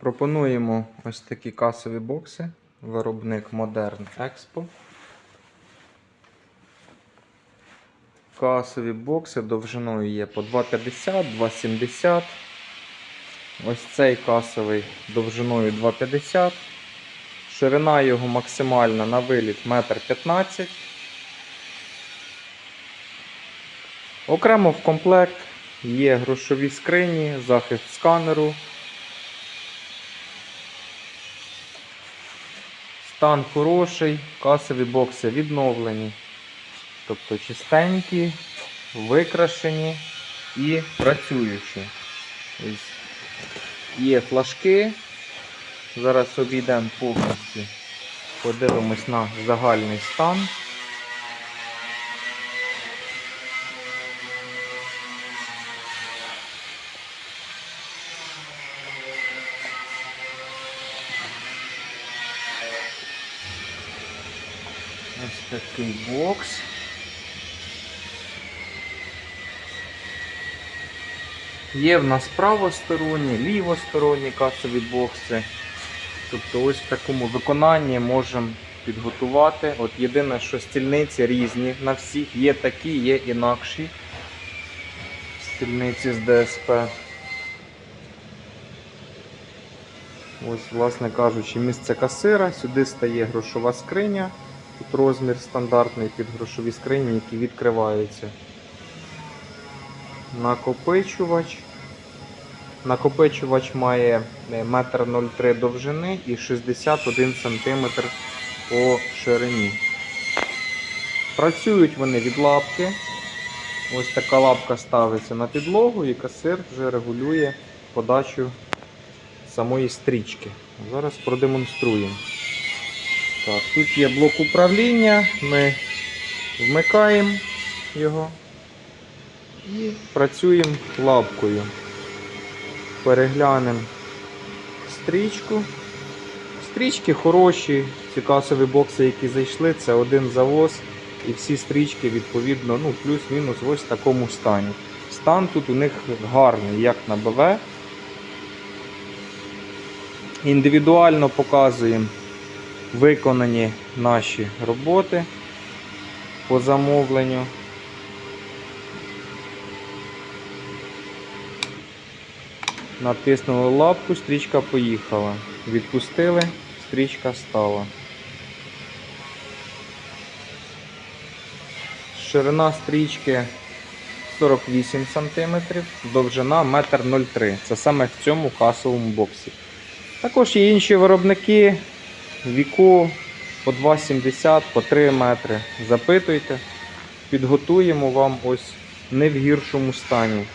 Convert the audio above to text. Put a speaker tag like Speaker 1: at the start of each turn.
Speaker 1: Пропонуємо ось такі касові бокси. Виробник Modern Expo. Касові бокси довжиною є по 2,50, 2,70. Ось цей касовий довжиною 2,50. Ширина його максимальна на виліт 1,15 м. Окремо в комплект є грошові скрині, захист сканеру. Стан хороший, касові бокси відновлені. Тобто чистенькі, викрашені і працюючі. Є флажки. Зараз обійдемо повністю. Подивимось на загальний стан. Ось такий бокс. Є в нас правосторонні, лівосторонні касові бокси. Тобто ось в такому виконанні можемо підготувати. От єдине, що стільниці різні на всіх. Є такі, є інакші стільниці з ДСП. Ось, власне кажучи, місце касира. Сюди стає грошова скриня. Тут розмір стандартний під грошові скрині, які відкриваються. Накопичувач. Накопичувач має е, 1,03 м довжини і 61 см по ширині. Працюють вони від лапки. Ось така лапка ставиться на підлогу і касир вже регулює подачу самої стрічки. Зараз продемонструємо. Так, тут є блок управління, ми вмикаємо його і працюємо лапкою. Переглянемо стрічку. Стрічки хороші, ці касові бокси, які зайшли, це один завоз. І всі стрічки, відповідно, ну, плюс-мінус ось в такому стані. Стан тут у них гарний, як на БВ. Індивідуально показуємо виконані наші роботи по замовленню. Натиснули лапку, стрічка поїхала. Відпустили, стрічка стала. Ширина стрічки 48 см, довжина 1,03 м. Це саме в цьому касовому боксі. Також є інші виробники віку по 2,70, по 3 метри. Запитуйте, підготуємо вам ось не в гіршому стані.